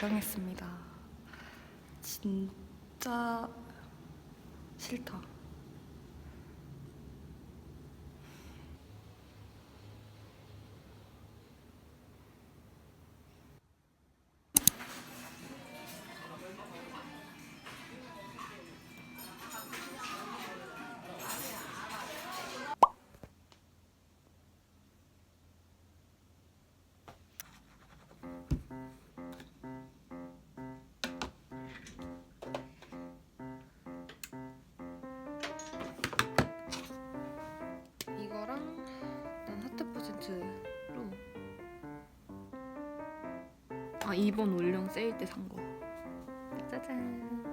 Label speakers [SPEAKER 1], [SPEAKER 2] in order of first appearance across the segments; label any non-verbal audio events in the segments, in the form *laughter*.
[SPEAKER 1] 저 개강했습니다. 진짜 싫다. 아 이번 올영 세일 때 산 거. 짜잔.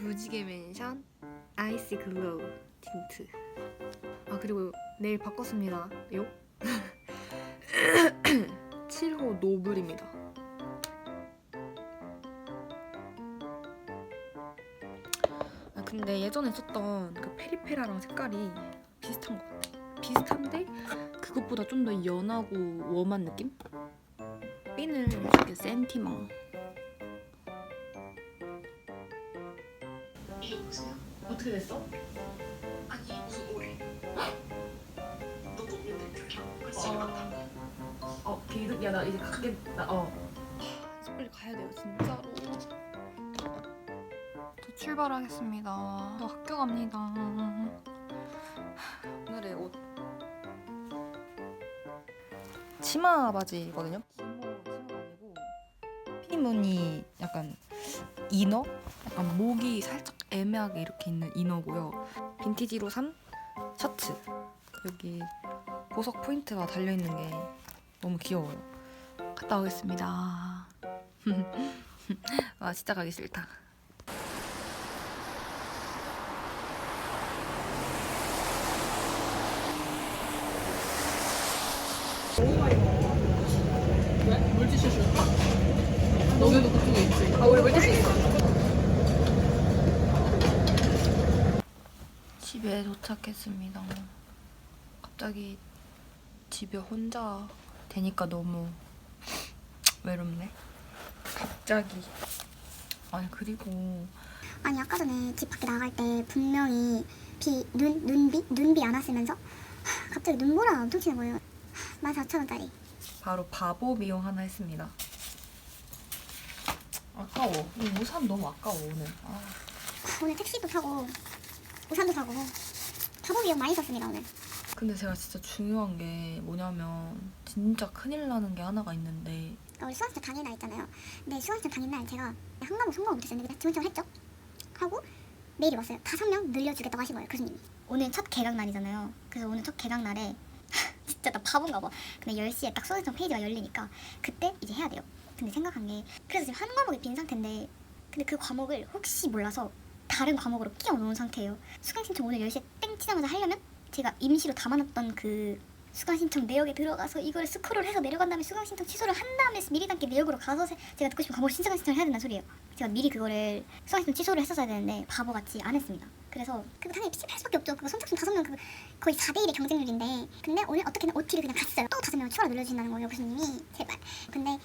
[SPEAKER 1] 무지개 맨션 아이스 글로우 틴트. 아 그리고 내일 바꿨습니다. 요 *laughs* 7호 노블입니다. 아 근데 예전에 썼던 그 페리페라랑 색깔이 비슷한 것 같아. 비슷한데 그것보다 좀 더 연하고 웜한 느낌?
[SPEAKER 2] 이거 보세요.
[SPEAKER 1] 어떻게 됐어?
[SPEAKER 2] 아니 무슨 오리? 너 먹는데 그냥 글씨 같다.
[SPEAKER 1] 어, 비드 야나 이제 가게 나 어. 빨리 가야 돼요, 진짜로. 저 출발하겠습니다. 저 학교 갑니다. 오늘의 옷 치마 바지거든요. 피무늬 약간 이너? 약간 목이 살짝 애매하게 이렇게 있는 이너고요. 빈티지로 산 셔츠. 여기 보석 포인트가 달려 있는 게 너무 귀여워요. 갔다 오겠습니다. *laughs* 아 진짜 가기 싫다.
[SPEAKER 3] 물티슈 줄까? 너네도 그쪽에 있지? 아 우리 물티슈 있어
[SPEAKER 1] 집에 도착했습니다. 갑자기 집에 혼자 되니까 너무 외롭네. 갑자기. 아니 그리고
[SPEAKER 4] 아니 아까 전에 집 밖에 나갈 때 분명히 비, 눈, 눈비? 눈비 안 왔으면서 하, 갑자기 눈보라가 엄청 치는 거예요 14,000원짜리
[SPEAKER 1] 바로 바보 미용 하나 했습니다. 아까워. 이 우산 너무 아까워 오늘. 아.
[SPEAKER 4] 오늘 택시도 타고 우산도 사고 바보 비용 많이 썼습니다 오늘.
[SPEAKER 1] 근데 제가 진짜 중요한 게 뭐냐면 진짜 큰일 나는 게 하나가 있는데.
[SPEAKER 4] 그러니까 우리 수강시청 당일날 있잖아요. 근데 수강시청 당일날 제가 한 과목 성공을 못했었는데 지원 신청을 했죠? 하고 메일이 왔어요. 다섯 명 늘려주겠다고 하신 거예요 교수님이. 오늘 첫 개강 날이잖아요. 그래서 오늘 첫 개강 날에 *laughs* 진짜 나 바본가 봐. 근데 10시에 딱 수강신청 페이지가 열리니까 그때 이제 해야 돼요 근데 생각한 게 그래서 지금 한 과목이 빈 상태인데 근데 그 과목을 혹시 몰라서 다른 과목으로 끼워 놓은 상태예요 수강 신청 오늘 10시에 땡 치자마자 하려면 제가 임시로 담아놨던 그 수강 신청 내역에 들어가서 이걸 스크롤 해서 내려간 다음에 수강 신청 취소를 한 다음에 미리 단계 내역으로 가서 세- 제가 듣고 싶은 과목 신청 신청을 해야 된다는 소리예요. 제가 미리 그거를 수강 신청 취소를 했었어야 되는데 바보같이 안 했습니다. 그래서 그거 당연히 피치할 수밖에 없죠. 그거 선착순 다섯 명그 거의 4대 1의 경쟁률인데 근데 오늘 어떻게든 OT를 그냥 갔어요. 또 다섯 명을 추가로 늘려주신다는 거예요 교수님이 제발. 근데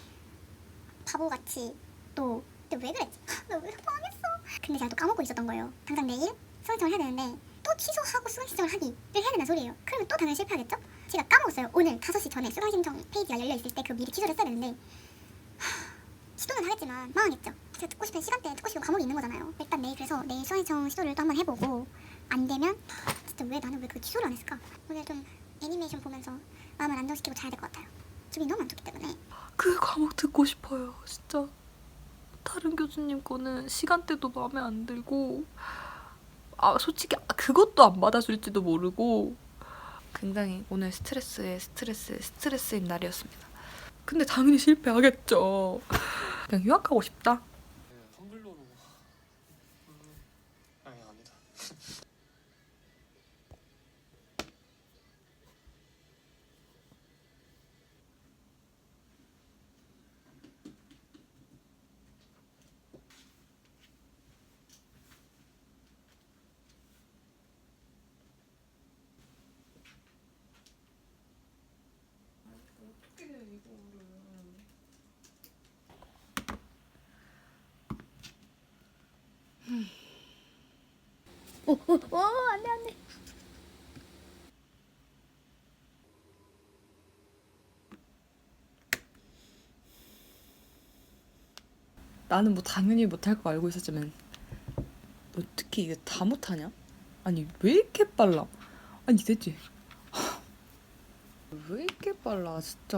[SPEAKER 4] 바보같이 또 근데 왜 그랬지? 너왜 망했어? 근데 제가 또 까먹고 있었던 거예요. 당장 내일 수강 신청을 해야 되는데 또 취소하고 수강 신청을 하기를 해야 된다는 소리예요. 그러면 또 당연히 실패하겠죠? 제가 까먹었어요. 오늘 5시 전에 수강 신청 페이지가 열려 있을 때 그 미리 취소를 했어야 되는데 하, 시도는 하겠지만 망하겠죠. 제가 듣고 싶은 시간대에 듣고 싶은 과목이 있는 거잖아요. 일단 내일 그래서 내일 수강 신청 시도를 또 한번 해보고 안 되면 진짜 왜 나는 왜 그 취소를 안 했을까? 오늘 좀 애니메이션 보면서 마음을 안정시키고 자야 될 것 같아요. 기분이 너무 안 좋기 때문에
[SPEAKER 1] 그 과목 듣고 싶어요. 진짜 다른 교수님 거는 시간대도 마음에 안 들고 아 솔직히 그것도 안 받아줄지도 모르고 굉장히 오늘 스트레스에 스트레스 스트레스인 날이었습니다. 근데 당연히 실패하겠죠. 그냥 휴학하고 싶다.
[SPEAKER 3] 어, 어, 어, 이거를 오,
[SPEAKER 4] 오, 안 돼, 안 돼.
[SPEAKER 1] 나는 뭐 당연히 못할 거 알고 있었지만 너 특히 이게 다 못하냐? 아니 왜 이렇게 빨라? 아니 대체 왜 이렇게 빨라 진짜.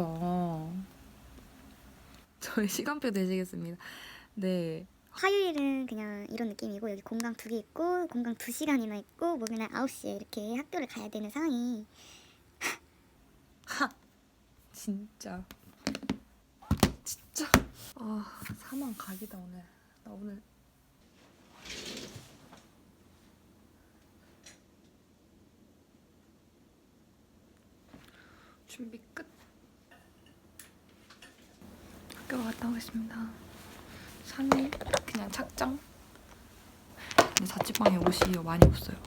[SPEAKER 1] 저희 시간표 되시겠습니다. 네.
[SPEAKER 4] 화요일은 그냥 이런 느낌이고 여기 공강 두 개 있고 공강 두 시간이나 있고 뭐 그날 9시에 이렇게 학교를 가야 되는 상황이.
[SPEAKER 1] 진짜. 진짜. 아 사망 각이다 오늘. 나 오늘 준비 끝. 학교 갔다 오겠습니다. 산에 그냥 착장? 근데 자취방에 옷이 많이 없어요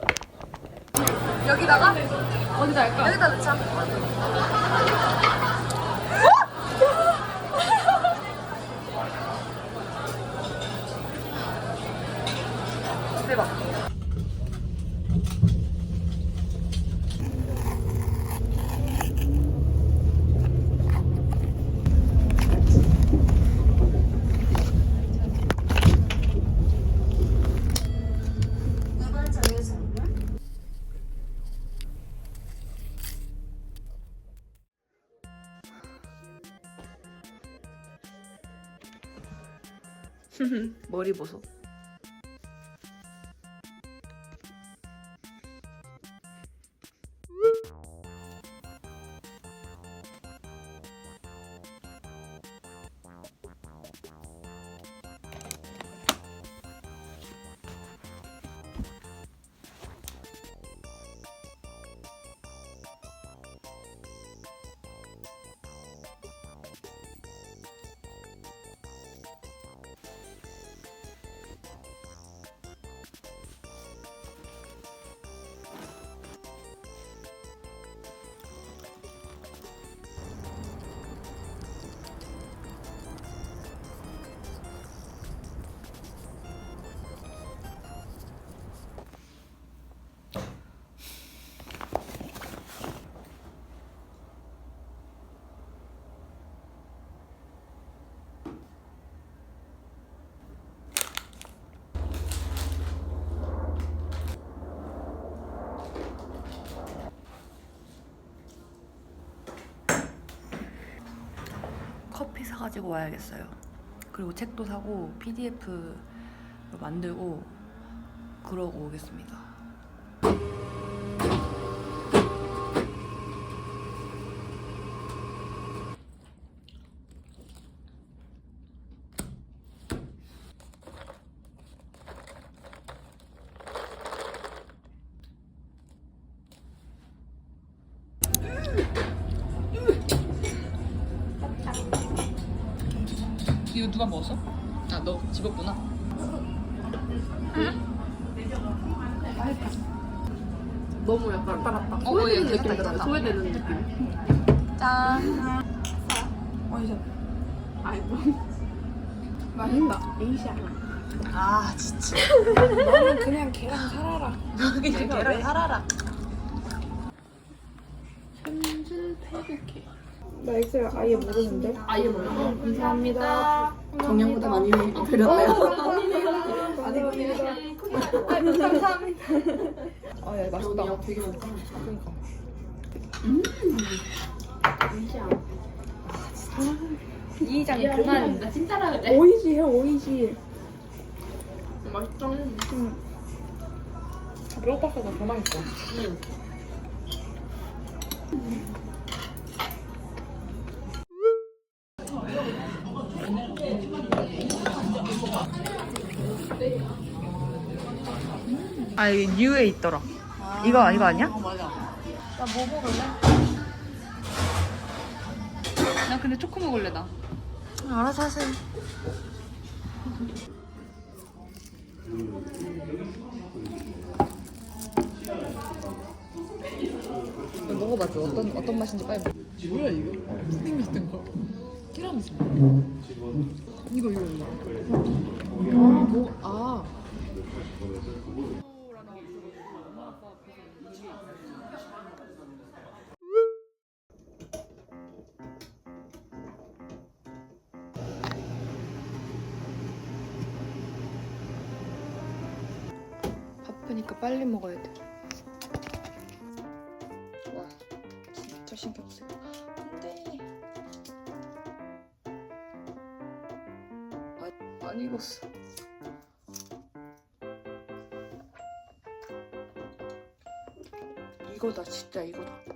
[SPEAKER 1] *laughs* 머리 보소 사가지고 와야겠어요. 그리고 책도 사고 PDF로 만들고 그러고 오겠습니다. 이거 누가 먹었어? 아, 너 집었구나.
[SPEAKER 3] 너무 약간 따랐다.
[SPEAKER 1] 어,
[SPEAKER 3] 소외되는
[SPEAKER 1] 예,
[SPEAKER 3] 느낌 들어요.
[SPEAKER 1] 됐다.
[SPEAKER 3] 소외되는 느낌.
[SPEAKER 1] 짠. 어디서?
[SPEAKER 3] 아이고. *laughs* 맛있다. 에이시아.
[SPEAKER 1] 아, 진짜.
[SPEAKER 3] 너는 그냥 걔랑 살아라.
[SPEAKER 1] 그냥 계란 살아라.
[SPEAKER 3] 현질 태극해.
[SPEAKER 5] 나 엑셀 아예 모르는데.
[SPEAKER 3] 아예 몰라.
[SPEAKER 5] 감사합니다.
[SPEAKER 3] 작년보다 많이 들였나요?
[SPEAKER 5] 아, 예, 맛있다.
[SPEAKER 3] 여기 되게 많다.
[SPEAKER 1] 이장이 그만.
[SPEAKER 3] 나 진짜라 그래.
[SPEAKER 5] 오이시 해, 오이시.
[SPEAKER 3] 맛있다.
[SPEAKER 5] 배고파서 더 맛있어.
[SPEAKER 3] 응.
[SPEAKER 1] 아, 뉴에 있더라. 이거, 이거 아니야?
[SPEAKER 3] 어, 맞아.
[SPEAKER 1] 나 뭐 먹을래? 나 근데 초코 먹을래, 나. 알아서 하세요. 먹어봐줘. 어떤, 어떤 맛인지 빨리.
[SPEAKER 3] 뭐야 이거? 무슨 맛든 거? 티라미수. 이거 이거 이거. 아 뭐? 아.
[SPEAKER 1] 아프니까 빨리 먹어야 돼. 와, 진짜 신경 쓰여. 안 돼. 아, 안 익었어. 이거다, 진짜 이거다.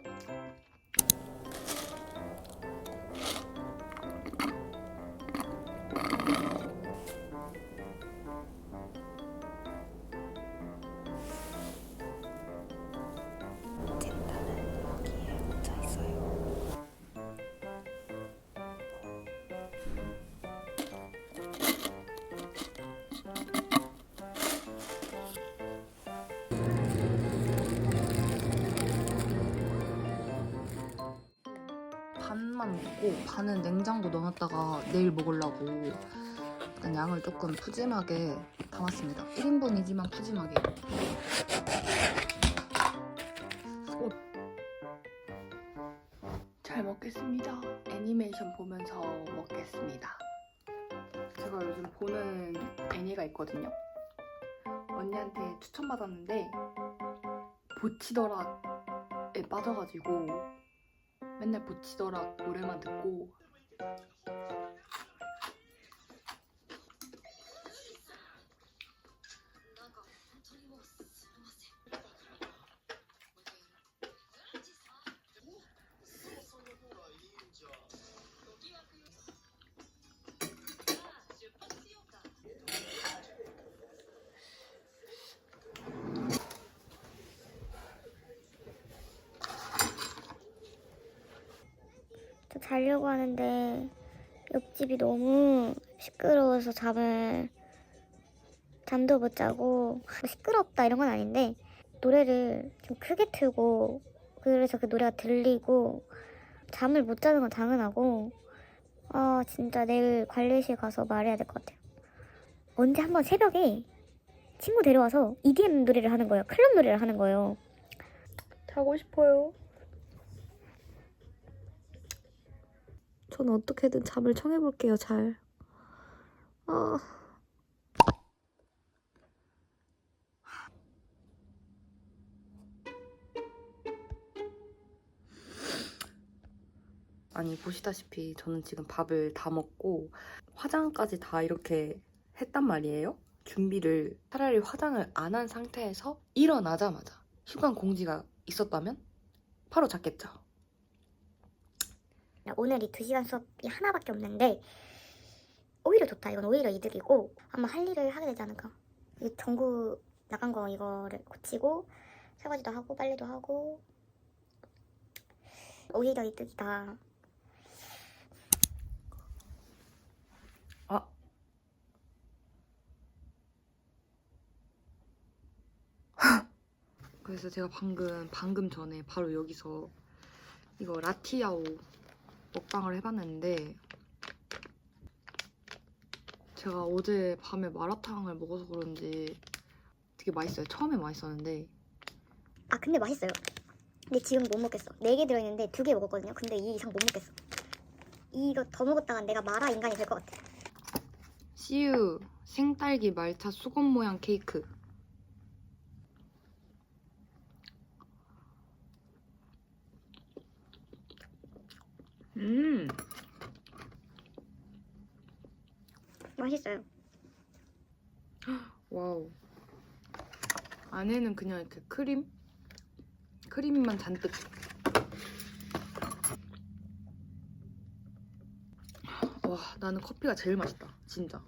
[SPEAKER 1] 먹고 반은 냉장고 넣어놨다가 내일 먹으려고 일단 양을 조금 푸짐하게 담았습니다. 1인분이지만 푸짐하게. 잘 먹겠습니다. 애니메이션 보면서 먹겠습니다. 제가 요즘 보는 애니가 있거든요. 언니한테 추천받았는데 보치더락에 빠져가지고 맨날 보치더락 노래만 듣고
[SPEAKER 4] 자려고 하는데 옆집이 너무 시끄러워서 잠을 잠도 못 자고 뭐 시끄럽다 이런 건 아닌데 노래를 좀 크게 틀고 그래서 그 노래가 들리고 잠을 못 자는 건 당연하고 아 진짜 내일 관리실 가서 말해야 될 것 같아요. 언제 한번 새벽에 친구 데려와서 EDM 노래를 하는 거예요. 클럽 노래를 하는 거예요. 자고 싶어요. 저는 어떻게든 잠을 청해볼게요, 잘. 아.
[SPEAKER 1] 아니 보시다시피 저는 지금 밥을 다 먹고 화장까지 다 이렇게 했단 말이에요. 준비를 차라리 화장을 안 한 상태에서 일어나자마자 휴관 공지가 있었다면 바로 잤겠죠.
[SPEAKER 4] 오늘 이 2시간 수업이 하나밖에 없는데 오히려 좋다. 이건 오히려 이득이고 아마 할 일을 하게 되지 않을까. 이 전구 나간 거 이거를 고치고 설거지도 하고 빨래도 하고 오히려 이득이다.
[SPEAKER 1] 아. 그래서 제가 방금 방금 전에 바로 여기서 이거 라티아오 먹방을 해봤는데 제가 어제 밤에 마라탕을 먹어서 그런지 되게 맛있어요. 처음에 맛있었는데
[SPEAKER 4] 아 근데 맛있어요. 근데 지금 못 먹겠어. 4개 들어있는데 2개 먹었거든요. 근데 이 이상 못 먹겠어. 이거 더 먹었다간 내가 마라 인간이 될 것 같아.
[SPEAKER 1] 씨유 생딸기 말차 수건 모양 케이크 음.
[SPEAKER 4] 맛있어요. *gasps*
[SPEAKER 1] 와우. 안에는 그냥 이렇게 크림? 크림만 잔뜩. *gasps* 와 나는 커피가 제일 맛있다 진짜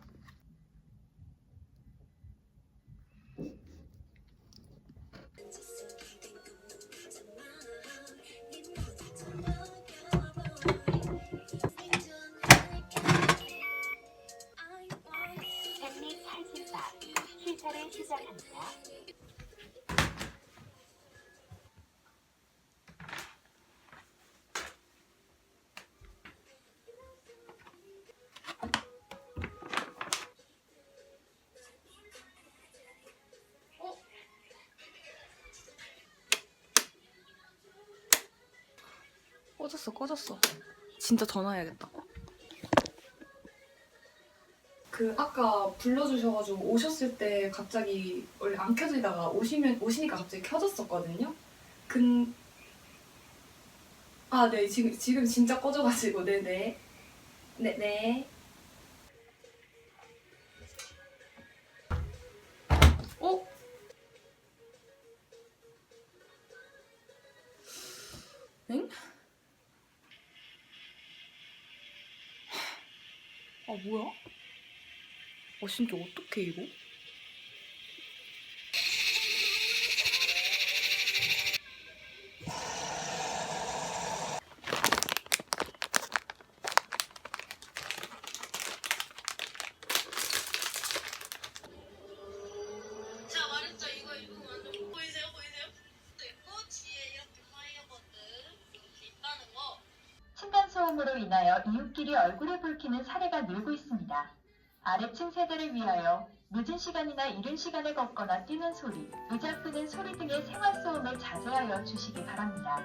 [SPEAKER 1] 꺼졌어 꺼졌어 진짜 전화해야겠다 그 아까 불러주셔가지고 오셨을 때 갑자기 원래 안 켜지다가 오시면 오시니까 갑자기 켜졌었거든요. 근 아, 네 지금 지금 진짜 꺼져가지고 네네 네네. 어? 아 뭐야? 어 진짜 어떡해 이거?
[SPEAKER 6] 인하여 이웃끼리 얼굴에 붉히는 사례가 늘고 있습니다. 아래층 세대를 위하여 늦은 시간이나 이른 시간에 걷거나 뛰는 소리, 의자 끄는 소리 등의 생활 소음을 자제하여 주시기 바랍니다.